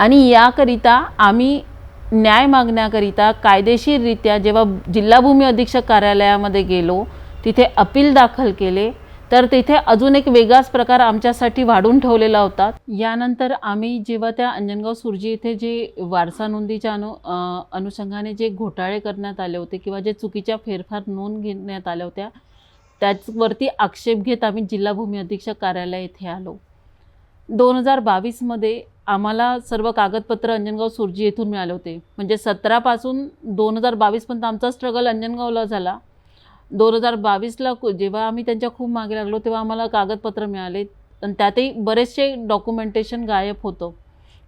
आणि याकरिता आम्ही न्याय मागण्याकरिता कायदेशीररित्या जेव्हा जिल्हा भूमी अधीक्षक कार्यालयामध्ये गेलो तिथे अपील दाखल केले तर तिथे अजून एक वेगळाच प्रकार आमच्यासाठी वाढून ठेवलेला होता. यानंतर आम्ही जेव्हा त्या अंजनगाव सुरजी येथे जे वारसा नोंदीच्या अनु अनुषंगाने जे घोटाळे करण्यात आले होते किंवा जे चुकीच्या फेरफार नोंद घेण्यात आल्या होत्या त्याचवरती आक्षेप घेत आम्ही जिल्हा भूमी अधीक्षक कार्यालय येथे आलो. दोन हजार बावीसमध्ये आम्हाला सर्व कागदपत्र अंजनगाव सुरजी येथून मिळाले होते. म्हणजे सतरापासून दोन हजार बावीसपर्यंत आमचा स्ट्रगल अंजनगावला झाला. दोन हजार बावीसला जेव्हा आम्ही त्यांच्या खूप मागे लागलो तेव्हा आम्हाला कागदपत्र मिळाले आणि त्यातही बरेचसे डॉक्युमेंटेशन गायब होतं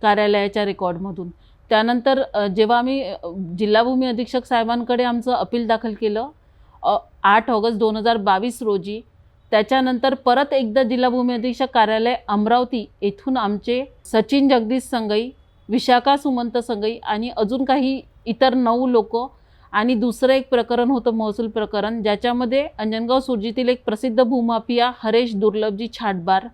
कार्यालयाच्या रेकॉर्डमधून त्यानंतर जेव्हा आम्ही जिल्हाभूमी अधीक्षक साहेबांकडे आमचं अपील दाखल केलं आठ ऑगस्ट दोन हजार बावीस रोजी त्याच्यानंतर परत एकदा जिल्हा भूमी अधीक्षक कार्यालय अमरावती येथून आमचे सचिन जगदीश संगई विशाखा सुमंत संगई आणि अजून काही इतर नऊ लोक आणि दुसरं एक प्रकरण होतं महसूल प्रकरण ज्याच्यामध्ये अंजनगाव सुरजीतील एक प्रसिद्ध भूमाफिया हरेश दुर्लभजी छाटबार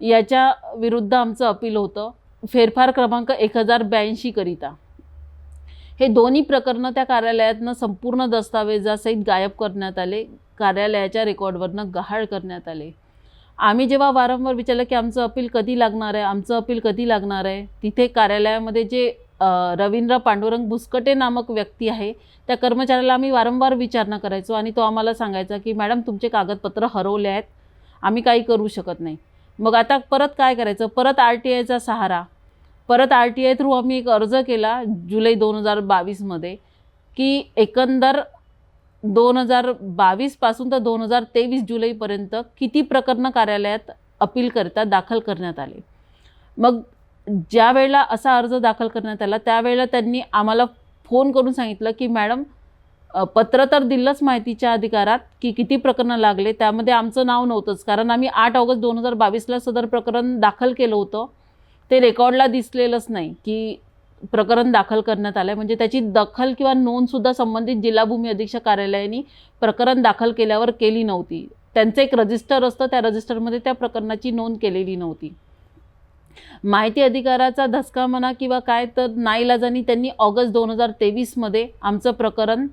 याच्या विरुद्ध आमचं अपील होतं. फेरफार क्रमांक एक हजार ब्याऐंशीकरिता हे दोन्ही प्रकरणं त्या कार्यालयातनं संपूर्ण दस्तावेजासहित गायब करण्यात आले. कार्यालयाच्या रेकॉर्डवरनं गहाळ करण्यात आले. आम्ही जेव्हा वारंवार विचारलं की आमचं अपील कधी लागणार आहे आमचं अपील कधी लागणार आहे तिथे कार्यालयामध्ये जे रवींद्र पांडुरंग बुसकटे नामक व्यक्ती आहे त्या कर्मचाऱ्याला आम्ही वारंवार विचारणा करायचो आणि तो आम्हाला सांगायचा की मॅडम तुमचे कागदपत्र हरवले आहेत आम्ही काही करू शकत नाही. मग आता परत काय करायचं? परत आर टी आयचा सहारा. परत आर टी आय थ्रू आम्ही एक अर्ज केला जुलै दोन हजार बावीसमध्ये की एकंदर दोन हजार बावीसपासून तर दोन हजार तेवीस जुलैपर्यंत किती प्रकरणं कार्यालयात अपील करता दाखल करण्यात आले? मग ज्या वेळेला असा अर्ज दाखल करण्यात आला त्यावेळेला त्यांनी आम्हाला फोन करून सांगितलं की मॅडम पत्र तर दिलंच माहितीच्या अधिकारात की किती प्रकरणं लागले त्यामध्ये आमचं नाव नव्हतंच. कारण आम्ही आठ ऑगस्ट दोन हजार बावीसला सदर प्रकरण दाखल केलं होतं. ते रेकॉर्डला दिसलेलंच नाही की प्रकरण दाखल करण्यात आलं आहे म्हणजे त्याची दखल किंवा नोंदसुद्धा संबंधित जिल्हा भूमी अधीक्षक कार्यालयाने प्रकरण दाखल केल्यावर केली नव्हती. त्यांचं एक रजिस्टर असतं त्या रजिस्टरमध्ये त्या प्रकरणाची नोंद केलेली नव्हती. माहिती अधिकाराचा धसका म्हणा किंवा काय तर नाईलाजानी त्यांनी ऑगस्ट दोन हजार तेवीसमध्ये आमचं प्रकरण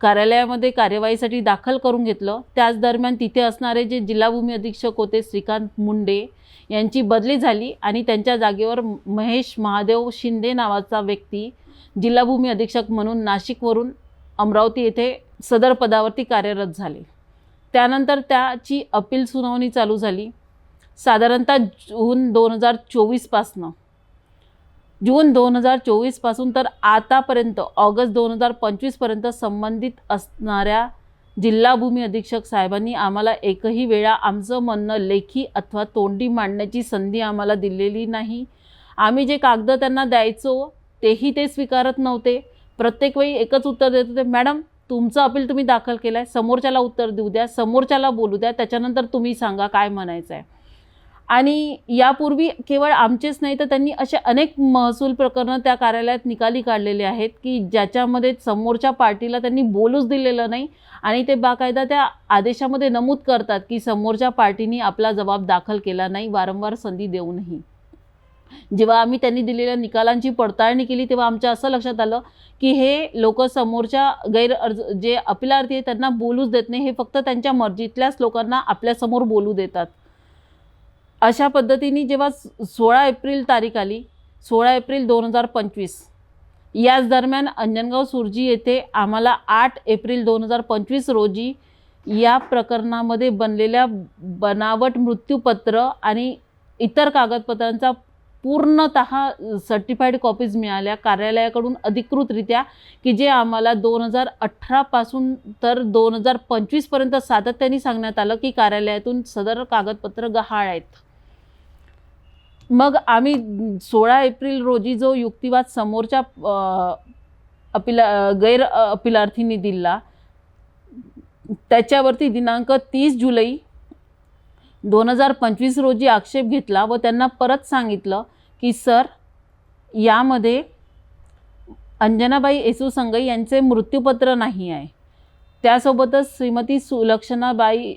कार्यालयामध्ये कार्यवाहीसाठी दाखल करून घेतलं. त्याच दरम्यान तिथे असणारे जे जिल्हा भूमी अधीक्षक होते श्रीकांत मुंडे यांची बदली झाली आणि त्यांच्या जागेवर महेश महादेव शिंदे नावाचा व्यक्ती जिल्हाभूमी अधीक्षक म्हणून नाशिकवरून अमरावती येथे सदर पदावरती कार्यरत झाले. त्यानंतर त्याची अपील सुनावणी चालू झाली. साधारणतः जून दोन हजार चोवीसपासनं जून दोन हजार चोवीसपासून तर आतापर्यंत ऑगस्ट दोन हजार पंचवीसपर्यंत संबंधित असणाऱ्या जिल्हा भूमी अधीक्षक साहेबांनी आम्हाला एकही वेळा आमचं म्हणणं लेखी अथवा तोंडी मांडण्याची संधी आम्हाला दिलेली नाही. आम्ही जे कागद त्यांना द्यायचो तेही ते स्वीकारत नव्हते. प्रत्येक वेळी एकच उत्तर देत होते मॅडम तुमचं अपील तुम्ही दाखल केलं आहे समोरच्याला उत्तर देऊ द्या समोरच्याला बोलू द्या. त्याच्यानंतर तुम्ही सांगा काय म्हणायचं आहे आणि यापूर्वी केवळ आमचेच नाही तर त्यांनी असे अनेक महसूल प्रकरणं त्या कार्यालयात निकाली काढलेले आहेत की ज्याच्यामध्ये समोरच्या पार्टीला त्यांनी बोलूच दिलेलं नाही आणि ते बाकायदा त्या आदेशामध्ये नमूद करतात की समोरच्या पार्टीनी आपला जबाब दाखल केला नाही वारंवार संधी देऊनही जेव्हा आम्ही त्यांनी दिलेल्या निकालांची पडताळणी केली तेव्हा आमच्या असं लक्षात आलं की हे लोक समोरच्या गैर अर्ज जे अपिलार्थी आहे त्यांना बोलूच देत नाही हे फक्त त्यांच्या मर्जीतल्याच लोकांना आपल्यासमोर बोलू देतात. अशा पद्धतीने जेव्हा सोळा एप्रिल तारीख आली सोळा एप्रिल दोन हजार पंचवीस याच दरम्यान अंजनगाव सुरजी येथे आम्हाला आठ एप्रिल दोन हजार पंचवीस रोजी या प्रकरणामध्ये बनलेल्या बनावट मृत्यूपत्र आणि इतर कागदपत्रांचा पूर्णत सर्टिफाईड कॉपीज मिळाल्या. कार्यालयाकडून अधिकृतरित्या की जे आम्हाला दोन हजार अठरापासून तर दोन हजार पंचवीसपर्यंत सातत्याने सांगण्यात आलं की कार्यालयातून सदर कागदपत्र गहाळ आहेत. मग आम्ही सोळा एप्रिल रोजी जो युक्तिवाद समोरच्या अपिला गैर अपिलार्थींनी दिला त्याच्यावरती दिनांक तीस जुलै दोन हजार पंचवीस रोजी आक्षेप घेतला व त्यांना परत सांगितलं की सर यामध्ये अंजनाबाई येसू संगई यांचे मृत्यूपत्र नाही आहे. त्यासोबतच श्रीमती सुलक्षणाबाई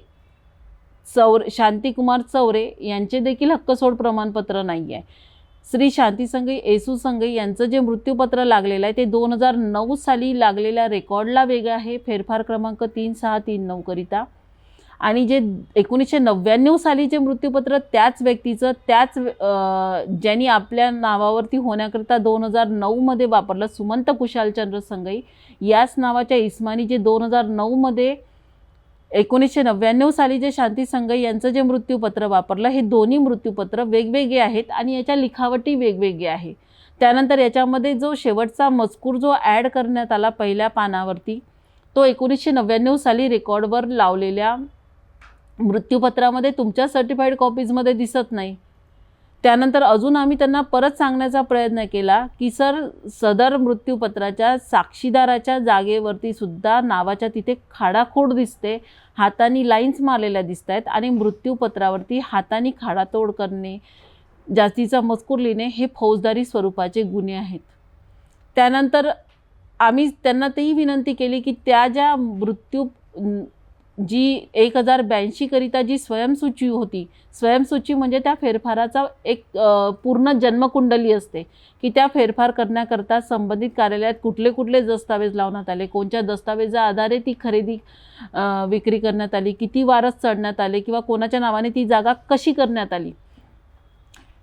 चौर शांतिकुमार चौरे यांचे देखील हक्कसोड प्रमाणपत्र नाही आहे श्री शांती संघई येसू संघई यांचं जे मृत्यूपत्र लागलेलं आहे ते दोन हजार नऊ साली लागलेल्या रेकॉर्डला वेगळं आहे. फेरफार क्रमांक तीन सहा तीन नऊकरिता आणि जे एकोणीसशे नव्याण्णव साली जे मृत्यूपत्र त्याच व्यक्तीचं त्याच ज्यांनी आपल्या नावावरती होण्याकरिता दोन हजार नऊमध्ये वापरलं सुमंत कुशालचंद्र संघई याच नावाच्या इस्मानी जे दोन हजार नऊमध्ये एकोणीसशे नव्याण्णव साली जे शांती संघई यांचं जे मृत्यूपत्र वापरलं हे दोन्ही मृत्यूपत्र वेगवेगळे आहेत आणि याच्या लिखावटी वेगवेगळी आहे. त्यानंतर याच्यामध्ये जो शेवटचा मजकूर जो ॲड करण्यात आला पहिल्या पानावरती तो एकोणीसशे नव्याण्णव साली रेकॉर्डवर लावलेल्या मृत्यूपत्रामध्ये तुमच्या सर्टिफाईड कॉपीजमध्ये दिसत नाही. त्यानंतर अजून आम्ही त्यांना परत सांगण्याचा प्रयत्न केला की सर सदर मृत्यूपत्राच्या साक्षीदाराच्या जागेवरती सुद्धा नावाच्या तिथे खाडाखोड दिसते. हाताने लाईन्स मारलेल्या दिसत आहेत आणि मृत्यूपत्रावरती हाताने खाडातोड करणे जास्तीचा मजकूर लिहिणे हे फौजदारी स्वरूपाचे गुन्हे आहेत. त्यानंतर आम्ही त्यांना तेही विनंती केली की त्या ज्या मृत्यू जी एक हजार ब्याऐंशीकरिता जी स्वयंसूची होती स्वयंसूची म्हणजे त्या फेरफाराचा एक पूर्ण जन्मकुंडली असते की त्या फेरफार करण्याकरता संबंधित कार्यालयात कुठले कुठले दस्तावेज लावण्यात आले कोणत्या दस्तावेजा आधारे ती खरेदी विक्री करण्यात आली किती वारस चढण्यात आले किंवा कोणाच्या नावाने ती जागा कशी करण्यात आली.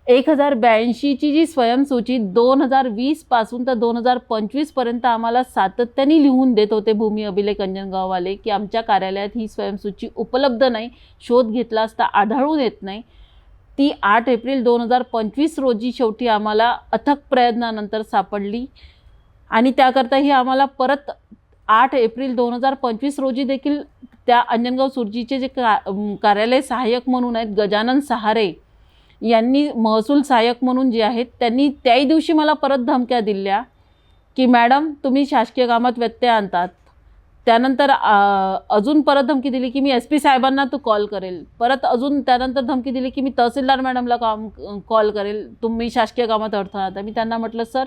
एक हजार ब्याऐंशीची जी स्वयंसूची दोन हजार वीसपासून तर दोन हजार पंचवीसपर्यंत आम्हाला सातत्याने लिहून देत होते भूमी अभिलेख अंजनगाववाले की आमच्या कार्यालयात ही स्वयंसूची उपलब्ध नाही शोध घेतला असता आढळून येत नाही. ती आठ एप्रिल दोन हजार पंचवीस रोजी शेवटी आम्हाला अथक प्रयत्नानंतर सापडली आणि त्याकरताही आम्हाला परत आठ एप्रिल दोन हजार पंचवीस रोजी देखील त्या अंजनगाव सुरजीचे जे का कार्यालय सहाय्यक म्हणून आहेत गजानन सहारे यांनी महसूल सहाय्यक म्हणून जे आहेत त्यांनी त्याही दिवशी मला परत धमक्या दिल्या की मॅडम तुम्ही शासकीय कामात व्यत्यय आणतात. त्यानंतर अजून परत धमकी दिली की मी एस पी साहेबांना तू कॉल करेल. परत अजून त्यानंतर धमकी दिली की मी तहसीलदार मॅडमला काम कॉल करेल. तुम्ही शासकीय कामात अडथळा आता मी त्यांना म्हटलं सर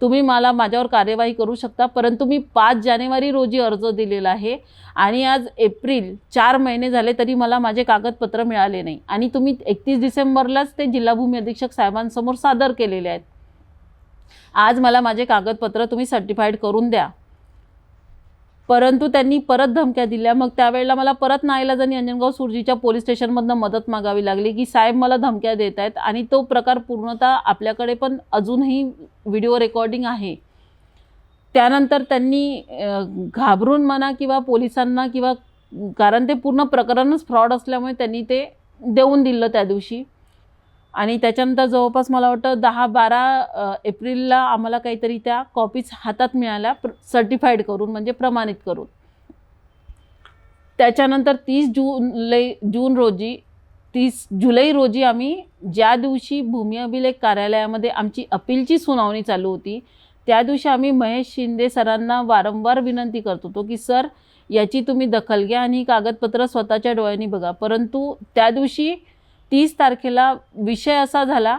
तुम्ही मला माझ्यावर कार्यवाही करू शकता. परंतु मी पाच जानेवारी रोजी अर्ज दिलेला आहे आणि आज एप्रिल चार महिने झाले तरी मला माझे कागदपत्र मिळाले नाही. आणि तुम्ही एकतीस डिसेंबरलाच ते जिल्हा भूमी अधीक्षक साहेबांसमोर सादर केलेले आहेत. आज मला माझे कागदपत्र तुम्ही सर्टिफाईड करून द्या. परंतु त्यांनी परत धमक्या दिल्या. मग त्यावेळेला मला परत नाईलाजानी अंजनगाव सुरजीच्या पोलीस स्टेशनमधनं मदत मागावी लागली की साहेब मला धमक्या देत आहेत आणि तो प्रकार पूर्णतः आपल्याकडे पण अजूनही व्हिडिओ रेकॉर्डिंग आहे. त्यानंतर त्यांनी घाबरून म्हणा किंवा पोलिसांना किंवा कारण ते पूर्ण प्रकरणच फ्रॉड असल्यामुळे त्यांनी ते देऊन दिलं त्या दिवशी. आणि त्याच्यानंतर जवळपास मला वाटतं दहा बारा एप्रिलला आम्हाला काहीतरी त्या कॉपीज हातात मिळाल्या प्र सर्टिफाईड करून म्हणजे प्रमाणित करून. त्याच्यानंतर तीस जुलै जून रोजी तीस जुलै रोजी आम्ही ज्या दिवशी भूमी अभिलेख कार्यालयामध्ये आमची अपीलची सुनावणी चालू होती त्या दिवशी आम्ही महेश शिंदे सरांना वारंवार विनंती करत होतो की सर याची तुम्ही दखल घ्या आणि ही कागदपत्र स्वतःच्या डोळ्यांनी बघा. परंतु त्या दिवशी तीस तारखेला विषय असा झाला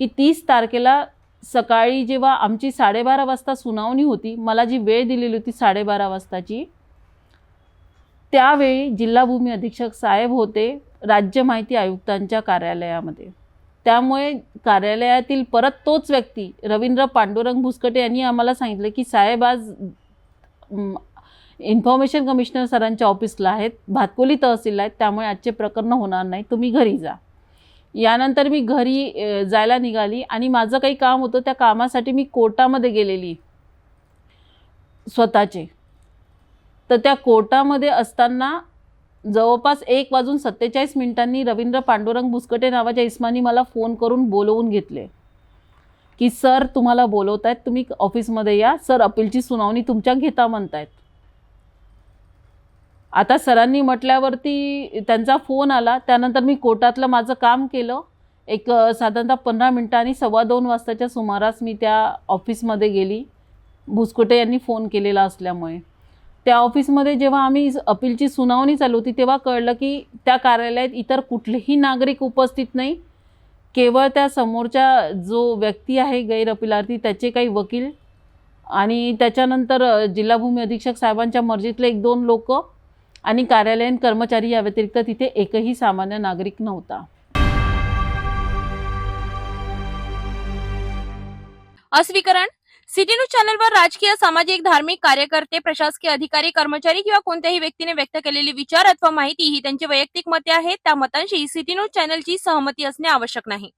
की तीस तारखेला सकाळी जेव्हा आमची साडेबारा वाजता सुनावणी होती मला जी वेळ दिलेली होती साडेबारा वाजताची त्यावेळी जिल्हा भूमी अधीक्षक साहेब होते राज्य माहिती आयुक्तांच्या कार्यालयामध्ये. त्यामुळे कार्यालयातील परत तोच व्यक्ती रवींद्र पांडुरंग भुसकटे यांनी आम्हाला सांगितलं की साहेब आज इन्फॉर्मेशन कमिशनर सरांच्या ऑफिसला आहेत भातकोली तहसीलला आहेत त्यामुळे आजचे प्रकरण होणार नाही तुम्ही घरी जा. यानंतर मी घरी जायला निघाली आणि माझं काही काम होतं त्या कामासाठी मी कोर्टामध्ये गेलेली. स्वतःचे. तर त्या कोर्टामध्ये असताना जवळपास एक वाजून सत्तेचाळीस मिनिटांनी रवींद्र पांडुरंग बुसकटे नावाच्या इस्मानी मला फोन करून बोलवून घेतले. की सर तुम्हाला बोलवत आहेत तुम्ही ऑफिसमध्ये या. सर अपीलची सुनावणी तुमच्या घेता म्हणतायत. आता सरांनी म्हटल्यावरती त्यांचा फोन आला त्यानंतर मी कोर्टातलं माझं काम केलं. एक साधारणतः पंधरा मिनटांनी सव्वा दोन वाजताच्या सुमारास मी त्या ऑफिसमध्ये गेली. भुसकुटे यांनी फोन केलेला असल्यामुळे. त्या ऑफिसमध्ये जेव्हा आम्ही अपीलची सुनावणी चालू होती तेव्हा कळलं की त्या कार्यालयात इतर कुठलेही नागरिक उपस्थित नाही. केवळ त्या समोरच्या जो व्यक्ती आहे गैर अपिलार्थी त्याचे काही वकील आणि त्याच्यानंतर जिल्हा भूमी अधीक्षक साहेबांच्या मर्जीतले एक दोन लोक आणि कार्यालयीन कर्मचारी या व्यतिरिक्त तिथे एकही सामान्य नागरिक नव्हता. अस्वीकरण. सिटी न्यूज चॅनलवर राजकीय सामाजिक धार्मिक कार्यकर्ते प्रशासकीय अधिकारी कर्मचारी किंवा कोणत्याही व्यक्तीने व्यक्त केलेली विचार अथवा माहिती ही त्यांची वैयक्तिक मते आहेत. त्या मतांशी सिटी न्यूज चॅनलची सहमती असणे आवश्यक नाही.